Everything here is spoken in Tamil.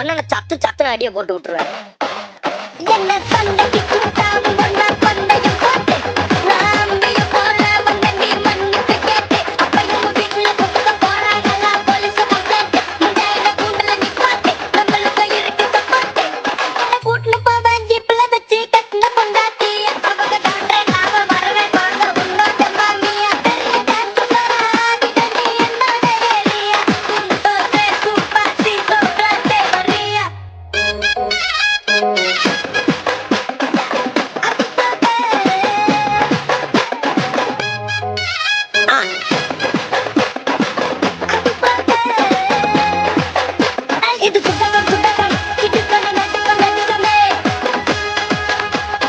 உடனே சத்து சத்து அடியை போட்டு விட்டுருவேன். என்ன